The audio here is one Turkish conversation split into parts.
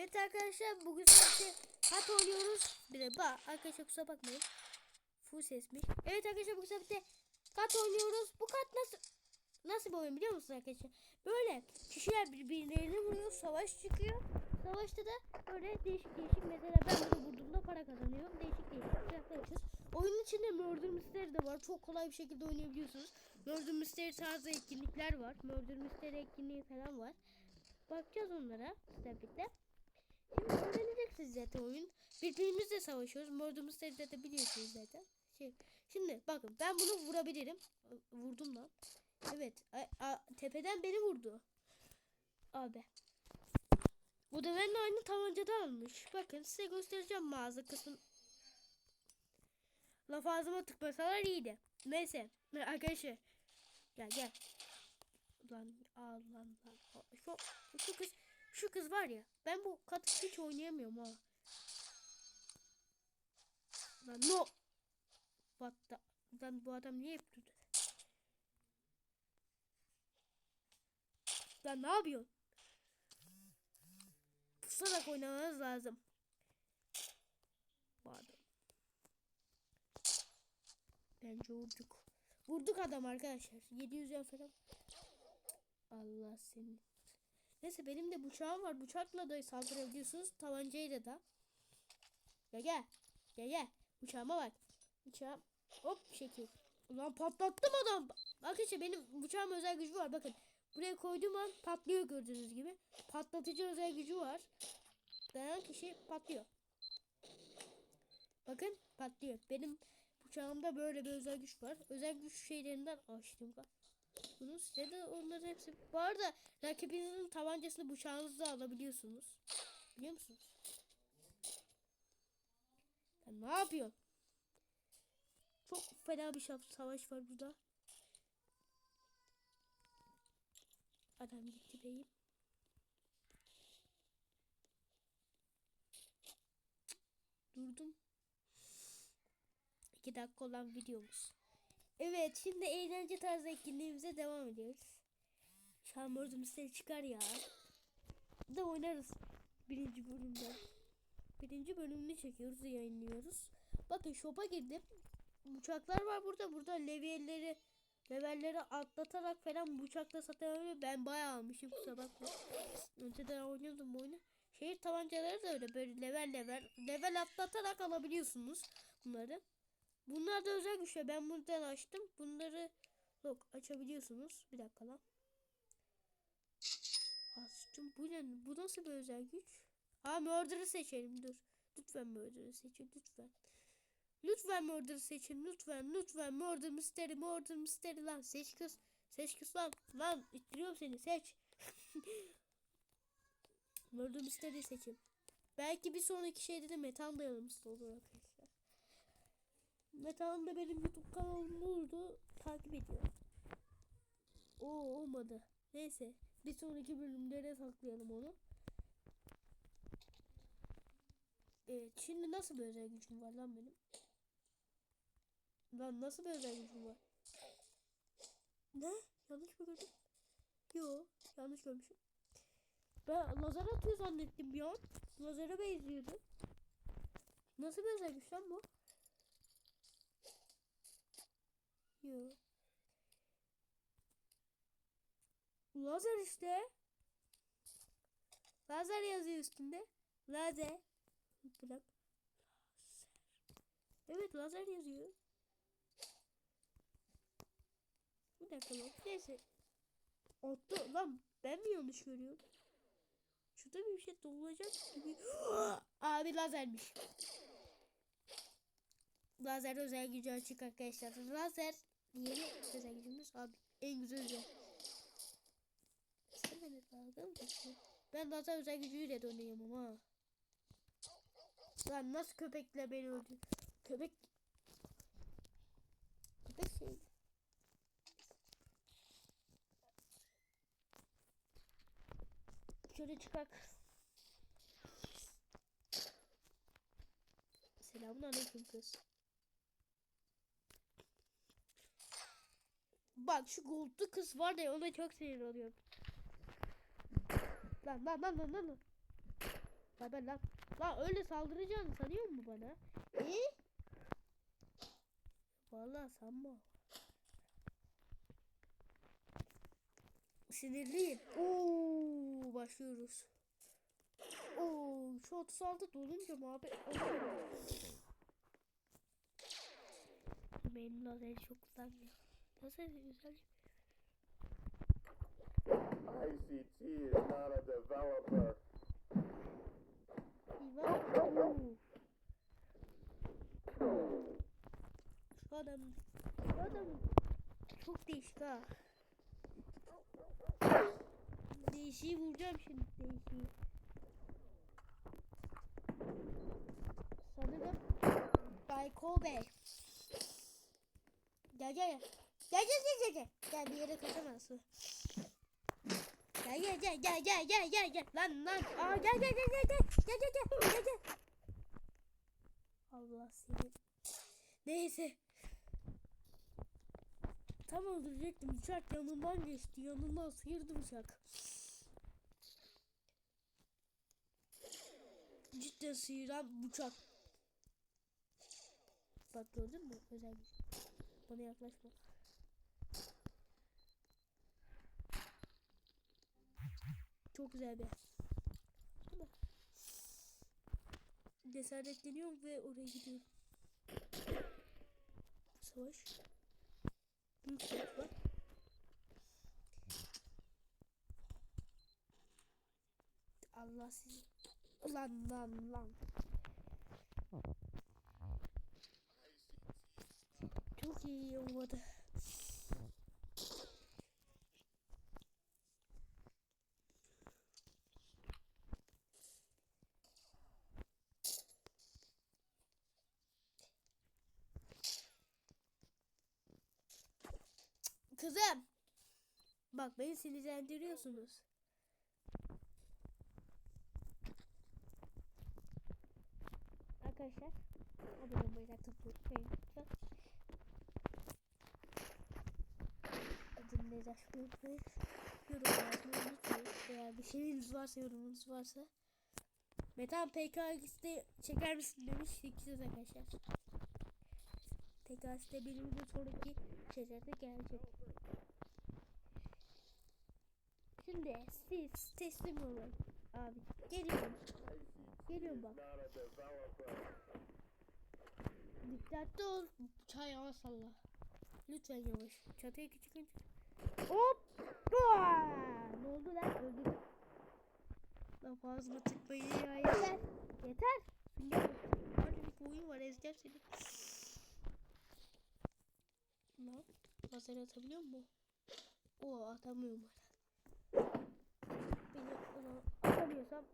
Evet arkadaşlar bugün sadece kat oynuyoruz. Bir de bak arkadaşlar kusura bakmayın. Full sesmiş. Evet arkadaşlar bugün sadece kat oynuyoruz. Bu kat nasıl nasıl bir oyun biliyor musunuz arkadaşlar? Böyle kişiler birbirlerini vuruyor. Savaş çıkıyor. Savaşta da böyle değişik değişik mesela ben bunu vurduğumda para kazanıyorum. Değişik değişik silahlar açıyoruz. Oyunun içinde Murder Mystery de var. Çok kolay bir şekilde oynayabiliyorsunuz. Murder Mystery tarzı etkinlikler var. Murder Mystery etkinliği falan var. Bakacağız onlara birlikte. Öğreneceksiniz zaten oyun. Birbirimizle savaşıyoruz. Mystery'de de biliyorsunuz zaten. Şey, şimdi bakın ben bunu vurabilirim. Vurdum lan. Evet. a- a- tepeden beni vurdu. Abi. Bu da benimle aynı tabancadan almış. Bakın size göstereceğim mağaza kısmını. Laf ağzıma tıkmasalar iyiydi. Neyse. Arkadaşlar. Gel gel. Lan al lan. Şu, şu kız şu kız var ya. Ben bu katı hiç oynayamıyorum ha. Lan no. What the, Lan bu adam niye hep durdu? Lan ne yapıyorsun? Pusarak oynamanız lazım. Adam. Bence vurduk. Vurduk adam arkadaşlar. 700 yan falan. Allah seni. Neyse benim de bıçağım var. Bıçakla da saldırabiliyorsunuz. Tabancayla da. Gel gel. Gel gel. Bıçağıma bak. Bıçağım. Hop şekil. Ulan patlattım adam. Arkadaşlar benim bıçağım özel gücü var. Bakın. Buraya koyduğum an patlıyor gördüğünüz gibi. Patlatıcı özel gücü var. Dayan kişi patlıyor. Bakın patlıyor. Benim bıçağımda böyle bir özel güç var. Özel güç şeylerinden açtım. Bunu size de onların hepsi. Bu arada rakibinizin tabancasını bıçağınızla alabiliyorsunuz. Biliyor musunuz? Sen ne yapıyorsun? Çok fena bir savaş var burada. Adam gitti beyim. Durdum. 2 dakika olan videomuz. Evet şimdi eğlence tarzı etkinliğimize devam ediyoruz. An Mystery çıkar ya. Da oynarız. Birinci bölümde. Birinci bölümünü çekiyoruz yayınlıyoruz. Bakın shop'a girdim. Bıçaklar var burada. Burada levelleri levelleri atlatarak falan bıçakla satabiliyor. Ben bayağı almışım kusura bakma. Önceden oynuyordum bu oyunu. Şehir tabancaları da öyle böyle level level level atlatarak alabiliyorsunuz bunları. Bunlar da özel güçler. Ben buradan açtım. Bunları yok açabiliyorsunuz. Bir dakika lan. Açtım. Bu ne? Bu nasıl bir özel güç? Ha murder'ı seçelim. Dur. Lütfen murder'ı seçin. Lütfen. Lütfen murder'ı seçin. Lütfen. Lütfen. Murder mystery. Murder mystery lan. Seç kız. Seç kız lan. Lan ittiriyorum seni. Seç. murder mystery seçin. Belki bir sonraki şeyde de metal dayanımsız arkadaşlar. Metal'ın da benim YouTube kanalım oldu. Takip ediyor. O olmadı. Neyse. Bir sonraki bölümlere saklayalım onu. Evet. Şimdi nasıl bir özel gücüm var lan benim? Lan nasıl bir özel gücüm var? Ne? Yanlış mı gördüm? Yo. Yanlış görmüşüm. Ben lazer atıyor zannettim bir an. Lazere benziyordu. Nasıl bir özel güç lan bu? Yo. Lazer işte. Lazer yazıyor üstünde. Lazer. Bırak. Lazer. Evet lazer yazıyor. Bir dakika. Neyse. Attı lan ben mi yanlış görüyorum? Şurada bir şey dolacak gibi. Abi lazermiş. Lazer özel gücü açık arkadaşlar. Lazer yeni özel gücümüz abi en güzel özel. Sen beni dalga mı? Ben lazer özel gücüyle oynayamam ha. Lan nasıl köpekle beni öldü? Köpek Köpek şey. Şöyle çıkak. Selamun aleyküm kız. Bak şu goldlu kız var ya ona çok sinir oluyorum. Lan lan lan lan lan. lan. haber lan? Lan öyle saldıracağını sanıyor mu bana? E? Vallahi sanma. Sinirliyim. Oo, başlıyoruz. Oo, şu 36 dolunca muhabbet oluyor. Benim lazeri çok kullanmıyor. Nasıl güzel. ICT is not a developer. Şu adam, şu adam çok değişik ha. Değişiği vuracağım şimdi değişiği. Sanırım Bay Kobe. Gel gel. Gel gel gel gel gel. Bir yere kaçamazsın. Gel gel gel gel gel gel gel gel. Lan lan. Aa gel gel gel gel gel. Gel gel gel. Gel gel. Allah seni. Neyse. Tam öldürecektim. Uçak yanından geçti. Yanından sıyırdı uçak. Cidden sıyıran uçak. Bak gördün mü? Özel şey. Bana yaklaşma. Çok güzel bir Cesaretleniyorum ve oraya gidiyorum. Savaş. Büyük. Allah sizi. Lan lan lan. Çok iyi olmadı. Kızım. Bak beni sinirlendiriyorsunuz. Arkadaşlar abone olmayı da unutmayın lütfen. Adını da unutmayın. Yorum yazmayı unutmayın. Eğer bir şeyiniz varsa yorumunuz varsa. Metan PKX'de çeker misin demiş. İkisiz arkadaşlar. PKX'de benim bir sonraki şeylerde gelecek. Şimdi siz teslim olun. Abi geliyorum. Geliyorum bak. Dikkatli ol. Çay yavaş salla. Lütfen yavaş. Çatıya küçük küçük. Hop. Aa! Ne oldu lan? Öldüm. Lan fazla tıkmayın ya yeter. Yeter. Hadi bir oyun var ezeceğim seni. Lan lazer atabiliyor mu? Oo atamıyorum hala. Beni ona atamıyorsam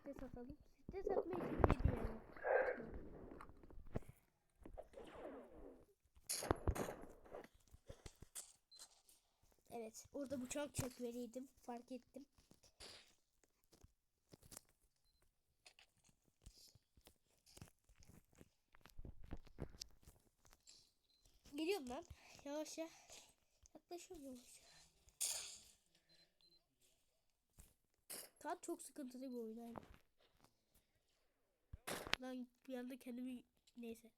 Stres atalım. Stres atmayı çok iyi yani. Evet. Orada bıçak çekmeliydim. Fark ettim. Geliyorum ben. Yavaşça. Yaklaşıyorum yavaşça. Tat çok sıkıntılı bir oyun. Lan bir anda kendimi neyse.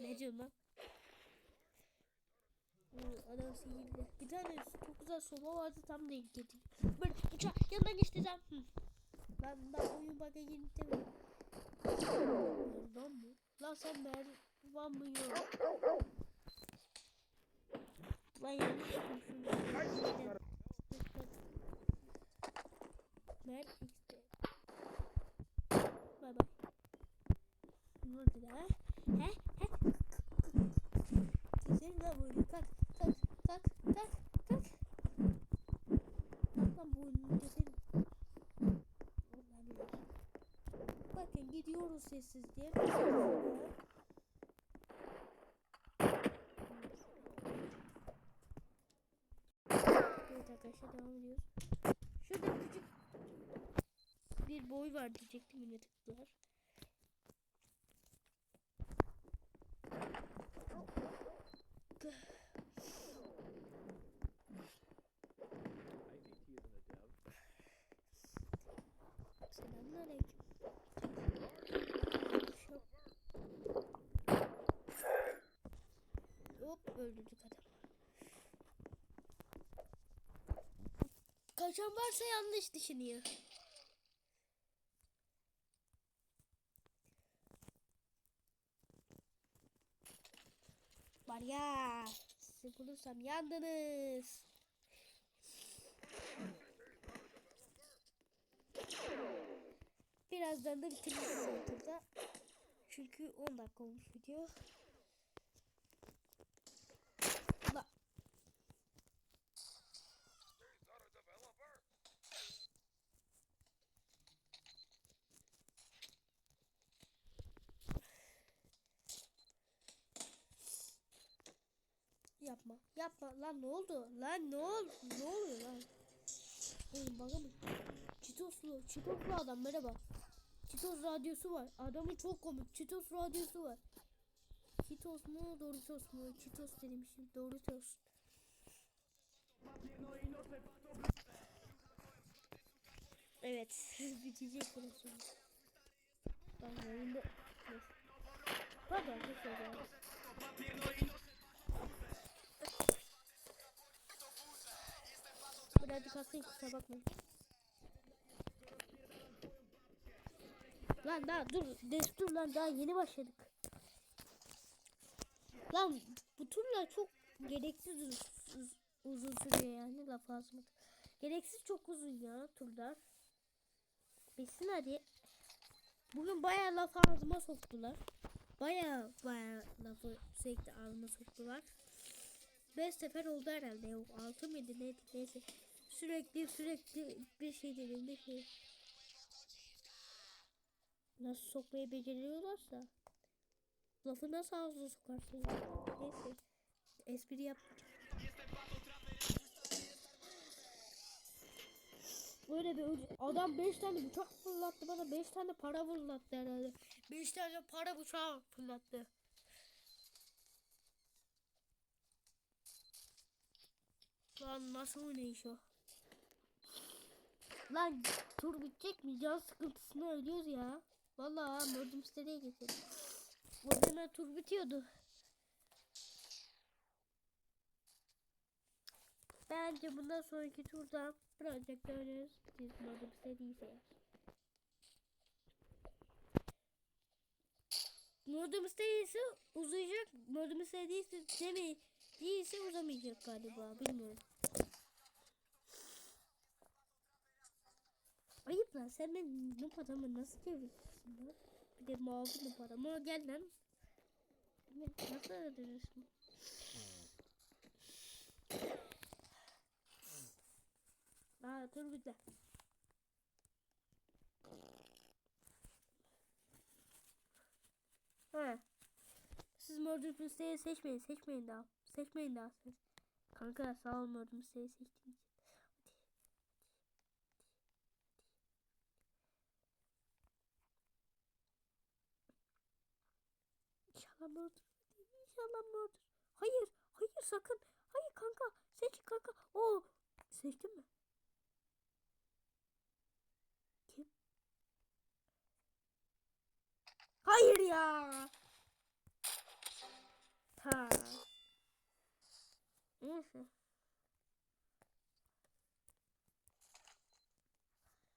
Ne diyorsun lan? Adam sihirli. Bir tane çok güzel soba vardı tam denk getirdim. Böyle uçak yanından geçti ben oyun bug'a girdi mi? Lan mı? Lan sen Mervan mı yok? Lan yanlış yapmışım. Mer X'de. Bay bay. Ne oldu da? He? He? Kesin de böyle kalk kalk kalk kalk kalk. Lan bu oyunun kesin. Vallahi billahi. Gidiyoruz sessizliğe. Evet arkadaşlar devam ediyoruz. Şurada küçük bir boy var diyecektim yine tıktılar. Öldürdük adamı. Kaçan varsa yanlış düşünüyor. Var ya. Sizi bulursam yandınız. Birazdan da bitireceğiz ortada. Çünkü 10 dakika olmuş video. Yapma. Lan ne oldu? Lan ne oldu? Ne oluyor lan? Oğlum bana mı? Çitoslu. Çitoslu adam merhaba. Çitos radyosu var. Adamın çok komik. Çitos radyosu var. Çitos mu? Doritos mu? Çitos demişim. Doritos. Evet. Bitecek burası. Ben yayında... Neyse. Hadi Birazcık hastayım kusura bakmayın. Lan daha dur destur lan daha yeni başladık. Lan bu turlar çok gereksiz uz- uz- uzun sürüyor yani laf ağzıma. Gereksiz çok uzun ya turlar. Bitsin hadi. Bugün bayağı laf ağzıma soktular. Bayağı bayağı lafı sürekli ağzıma soktular. 5 sefer oldu herhalde yok 6 mıydı neydi neyse. Sürekli sürekli bir şey dedim bir şey. Nasıl sokmayı beceriyorlarsa. Lafı nasıl ağzına sokarsın? Neyse. Espri yap. Böyle bir adam 5 tane bıçak fırlattı bana 5 tane para fırlattı herhalde. 5 tane para bıçağı fırlattı. Lan nasıl oynayış o? Lan tur bitecek mi? Can sıkıntısını ölüyoruz ya. Vallahi modum geçelim. Bu hemen tur bitiyordu. Bence bundan sonraki turda birazcık döneriz. Biz modum istediyse. Modum istediyse uzayacak. Modum istediyse demi değilse uzamayacak galiba. Bilmiyorum. Ayıp lan sen benim noob adamı nasıl çevirirsin lan? Bir de mavi noob adamı gel lan. Nasıl öldürürsün? Aa dur bir de. Ha. Siz Murder Mystery'i seçmeyin, seçmeyin daha. Seçmeyin daha siz. Kanka sağ ol Murder Mystery'i seçtiğin için. İnşallah murder. İnşallah murder. Hayır. Hayır sakın. Hayır kanka. Seç kanka. Oo. Seçtin mi? Kim? Hayır ya. Ha. Neyse.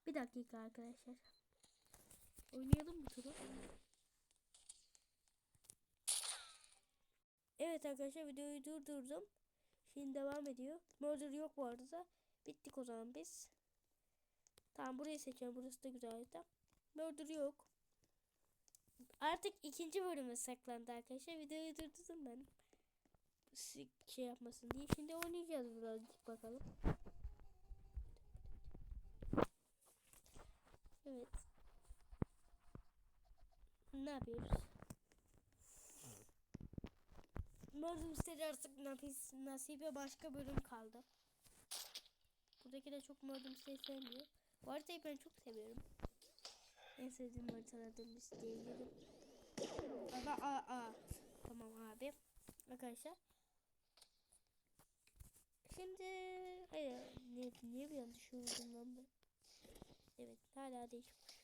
Bir dakika arkadaşlar. Oynayalım mı turu? Evet arkadaşlar videoyu durdurdum. Şimdi devam ediyor. Murder yok bu arada. Bittik o zaman biz. Tamam burayı seçiyorum. Burası da güzel harita. Murder yok. Artık ikinci bölüme saklandı arkadaşlar. Videoyu durdurdum ben. Şey yapmasın diye. Şimdi oynayacağız birazcık bakalım. Evet. Ne yapıyoruz? Murder Mystery artık nafis, nasibe başka bölüm kaldı. Buradaki de çok Murder Mystery sevmiyor. Bu haritayı ben çok seviyorum. En sevdiğim haritalardan birisi diyebilirim. Ama a a. Tamam abi. Arkadaşlar. Şimdi hayır niye, niye bir yanlış yoruldum lan ben? Evet hala değişmiş.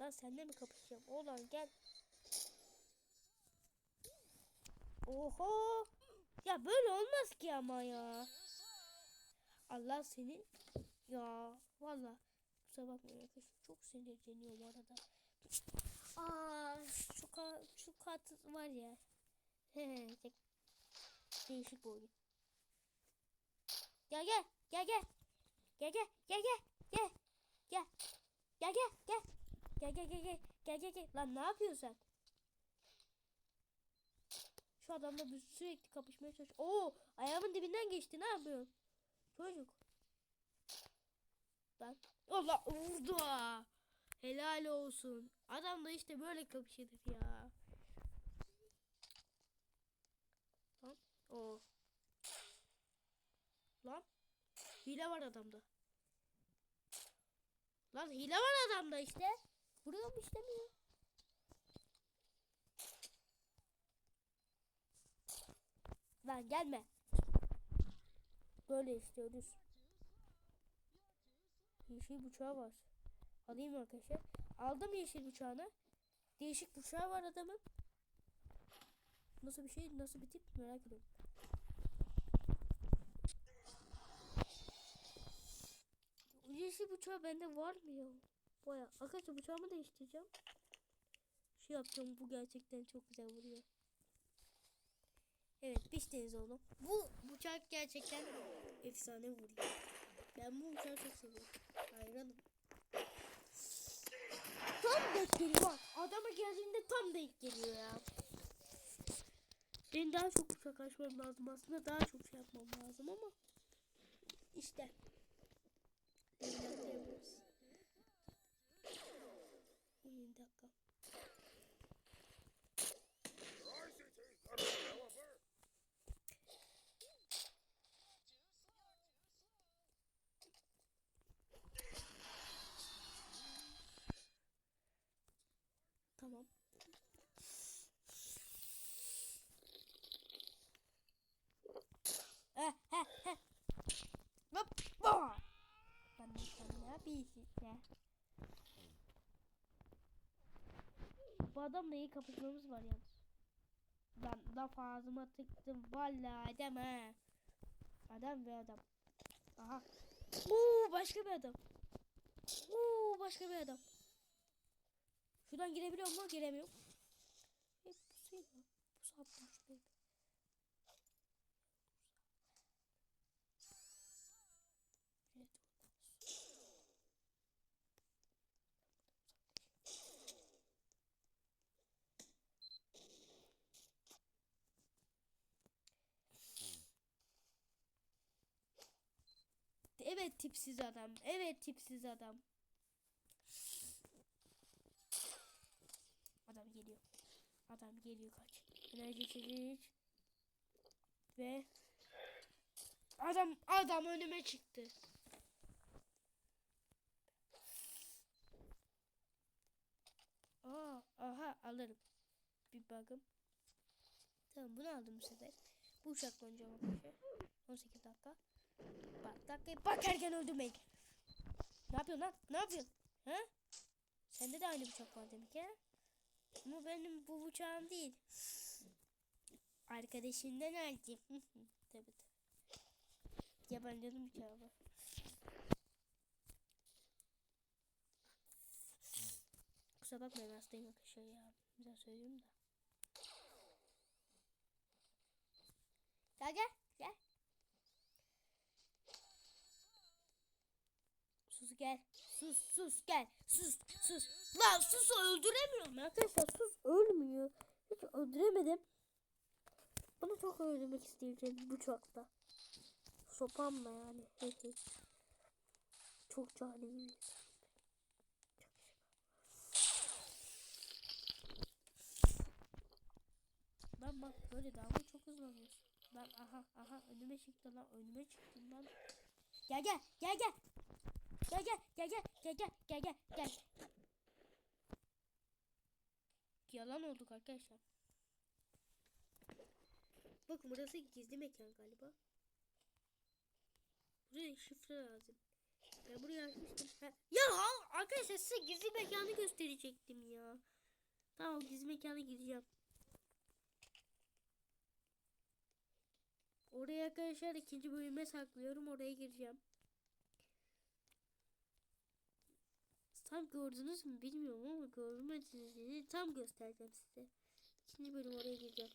Lan senle mi kapışacağım? Oğlan gel. Oho. Ya böyle olmaz ki ama ya. Allah senin. Ya valla. Kusura bakmayın arkadaşlar. Çok sinirleniyorum arada. Aa şu, ka şu kat var ya. Değişik bir oyun. Gel gel gel gel. Gel gel gel gel gel. Gel. Gel gel gel. Gel gel gel gel. Gel gel gel. Lan ne yapıyorsun sen? Şu adamla bir sürekli kapışmaya çalış. Oo, ayağımın dibinden geçti. Ne yapıyorsun? Çocuk. Lan. Allah vurdu. Helal olsun. Adam da işte böyle kapışılır ya. Lan. O. Lan. Hile var adamda. Lan hile var adamda işte. Vuruyor mu istemiyor. Lan gelme. Böyle istiyoruz. Yeşil bıçağı var. Alayım arkadaşlar. Aldım yeşil bıçağını. Değişik bıçağı var adamın. Nasıl bir şey, nasıl bir tip merak ediyorum. Yeşil bıçağı bende var mı ya? Baya. Arkadaşlar bıçağımı değiştireceğim. Şey yapacağım bu gerçekten çok güzel vuruyor. Evet piştiniz oğlum. Bu bıçak gerçekten efsane vuruyor. Ben bu bıçağı çok seviyorum. Hayranım. Tam denk geliyor. Adama geldiğinde tam denk geliyor ya. Benim daha çok bıçak açmam lazım aslında. Daha çok şey yapmam lazım ama. işte. Elimden yapıyoruz. Bir dakika. Tamam. Eh, heh, heh. Hop, bah. Ben de sana bir işte. Bu adamla iyi kapışmamız var yalnız. Ben laf ağzıma tıktım. Vallahi adam. Adam ve adam. Aha. Oo başka bir adam. Oo başka bir adam. Şuradan girebiliyor mu? Giremiyorum. Hep pusuyla. Pusu atmış benim. Evet. Evet tipsiz adam. Evet tipsiz adam. Adam geliyor. Adam geliyor kaç. Enerji içecek. Ve adam adam önüme çıktı. Aa, aha alırım. Bir bakım. Tamam bunu aldım bu sefer. Bu uçakla oynayacağım arkadaşlar. 18 dakika. Bak dakikaya bakarken öldüm ben. Ne yapıyorsun lan? Ne yapıyorsun? Ha? Sende de aynı bıçak var demek ya. Ama benim bu bıçağım değil. Arkadaşından aldım. tabii tabii. Yabancının bıçağı var. Kusura bakmayın hastayım arkadaşlar ya. Güzel söylüyorum da. Gel gel gel. Sus. Sus gel. Sus sus. Lan sus öldüremiyorum arkadaşlar. Sus ölmüyor. Hiç öldüremedim. Bunu çok öldürmek isteyeceğim bıçakla. Sopamla yani. çok caniyim. Lan bak böyle mı çok hızlanıyorsun? Lan aha aha önüme çıktı lan önüme çıktı lan. Gel gel gel gel. Gel gel gel gel gel gel gel gel gel. Yalan olduk arkadaşlar. Bakın burası gizli mekan galiba. Buraya şifre lazım. Ben buraya açmıştım. Ya arkadaşlar size gizli mekanı gösterecektim ya. Tamam gizli mekana gideceğim. Oraya arkadaşlar ikinci bölüme saklıyorum. Oraya gireceğim. Tam gördünüz mü bilmiyorum ama görmediğinizi tam göstereceğim size. İkinci bölüm oraya gireceğim.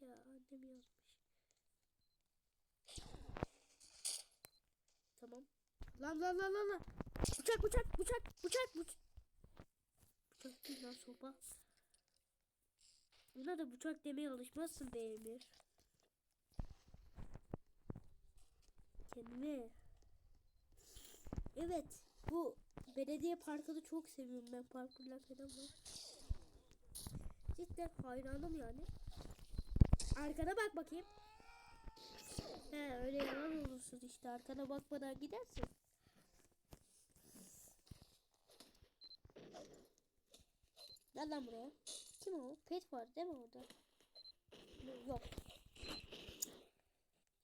Ya annem yazmış. Tamam. Lan lan lan lan lan. Bıçak bıçak bıçak bıçak bıçak. Bıçak değil lan sopa. Buna da bıçak demeye alışmazsın be Emir. Kendime. Evet. Bu belediye parkını çok seviyorum ben. Parkurlar falan var. Cidden hayranım yani. Arkana bak bakayım. He öyle yalan olursun işte. Arkana bakmadan gidersin. Gel lan buraya. Kim o? Pet var değil mi orada? Yok.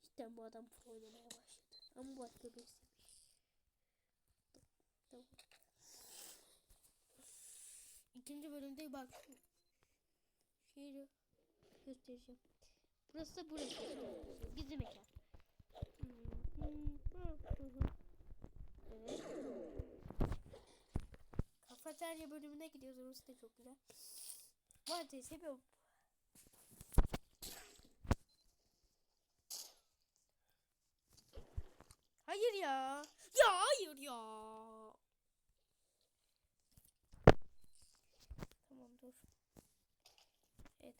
Cidden bu adam pro oynamaya Ama başka birisi. Tamam. İkinci bölümde bak. Şeyi göstereceğim. Burası da burası. Gizli mekan. Evet. Kafeterya bölümüne gidiyoruz. Orası da çok güzel. Var seviyorum. Hayır ya. Ya hayır ya. Tamam dur. Evet.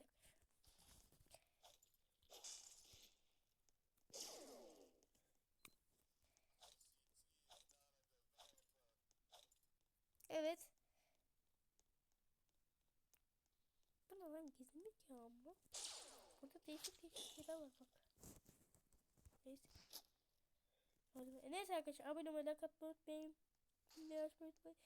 Evet. Bu ne lan gizlilik ya bu. Burada değişik değişik şeyler var bak. Neyse. Neyse arkadaşlar abone olmayı, like atmayı unutmayın. Bildirim açmayı unutmayın.